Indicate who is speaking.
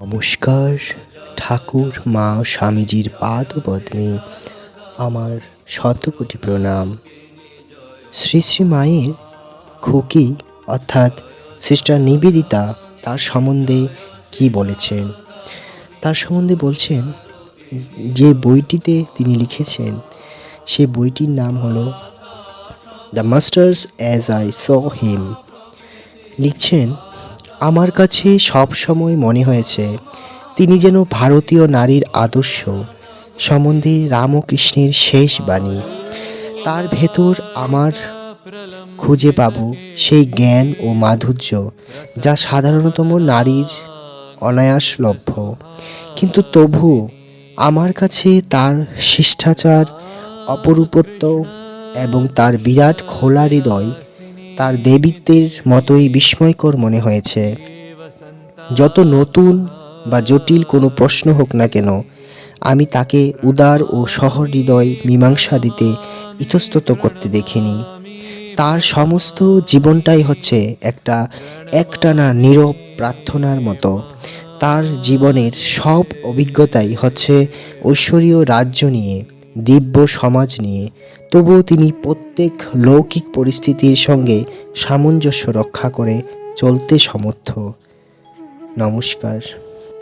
Speaker 1: নমস্কার, ঠাকুর, মা, স্বামীজির পাদ পদ্মে আমার শতকোটি প্রণাম। শ্রী শ্রী মায়ের খুকি, অর্থাৎ সিস্টার নিবেদিতা, তার সম্বন্ধে কি বলেছেন? তার সম্বন্ধে বলছেন, যে বইটিতে তিনি লিখেছেন, সে বইটির নাম হলো the masters as I saw him লিখছেন আমার কাছে সব সময় মনে হয়েছে, তিনি যেন ভারতীয় নারীর আদর্শ সম্বন্ধে রামকৃষ্ণের শেষ বাণী। তার ভেতর আমার খুঁজে পাব সেই জ্ঞান ও মাধুর্য যা সাধারণতম নারীর অনায়াসলভ্য। কিন্তু তবুও আমার কাছে তার শিষ্টাচার, অপরূপত্ব এবং তার বিরাট খোলা হৃদয় তার দেবীত্বের মতোই বিস্ময়কর মনে হয়েছে। যত নতুন বা জটিল কোনো প্রশ্ন হোক না কেন, আমি তাকে উদার ও সহৃদয় মীমাংসা দিতে ইতস্তত করতে দেখিনি। তার সমস্ত জীবনটাই হচ্ছে একটা একটানা নীরব প্রার্থনার মতো। তার জীবনের সব অভিজ্ঞতাই হচ্ছে ঐশ্বরীয় রাজ্য নিয়ে। দিব্য সমাজ নিয়ে, তবুও তিনি প্রত্যেক লৌকিক পরিস্থিতির সঙ্গে সামঞ্জস্য রক্ষা করে চলতে সমর্থ। নমস্কার।